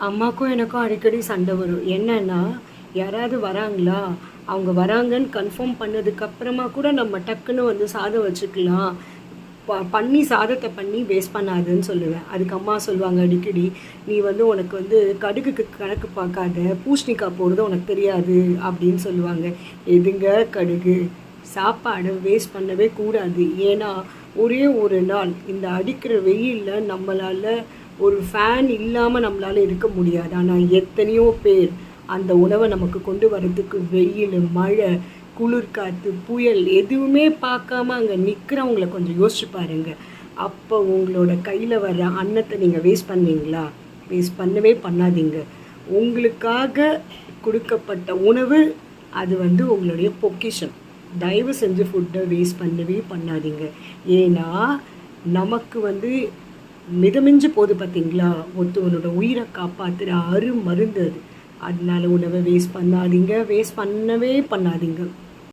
அம்மாக்கும் எனக்கும் அடிக்கடி சண்டை வரும். என்னன்னா யாராவது வராங்களா? அவங்க வராங்கன்னு கன்ஃபார்ம் பண்ணதுக்கப்புறமா கூட நம்ம டக்குன்னு வந்து சாதம் வச்சுக்கலாம். ப- பண்ணி சாதத்தை பண்ணி வேஸ்ட் பண்ணாதுன்னு சொல்லுவேன். அதுக்கு அம்மா சொல்லுவாங்க அடிக்கடி நீ வந்து உனக்கு வந்து கடுகுக்கு கணக்கு பார்க்காத பூஷ்ணிக்காய் போடுறது உனக்கு தெரியாது அப்படின்னு சொல்லுவாங்க. எதுங்க கடுகு? சாப்பாடை வேஸ்ட் பண்ணவே கூடாது. ஏன்னா ஒரே ஒரு நாள் இந்த அடிக்கிற வெயிலில் நம்மளால் ஒரு ஃபேன் இல்லாமல் நம்மளால் இருக்க முடியாது. ஆனால் எத்தனையோ பேர் அந்த உணவை நமக்கு கொண்டு வரதுக்கு வெயில் மழை குளிர் காற்று புயல் எதுவுமே பார்க்காம அங்கே நிற்கிறவங்கள கொஞ்சம் யோசிச்சு பாருங்க. அப்போ உங்களோட கையில் வர்ற அன்னத்தை நீங்கள் வேஸ்ட் பண்ணுவீங்களா? வேஸ்ட் பண்ணவே பண்ணாதீங்க. உங்களுக்காக கொடுக்கப்பட்ட உணவு அது வந்து உங்களுடைய பொக்கிஷம். தயவு செஞ்சு ஃபுட்டை வேஸ்ட் பண்ணவே பண்ணாதீங்க. ஏன்னா நமக்கு வந்து மிதமிஞ்சு போகுது பார்த்தீங்களா? ஒருத்தவனோட உயிரை காப்பாற்றுற அரு மருந்து அது. அதனால உணவை வேஸ்ட் பண்ணாதீங்க வேஸ்ட் பண்ணவே பண்ணாதீங்க.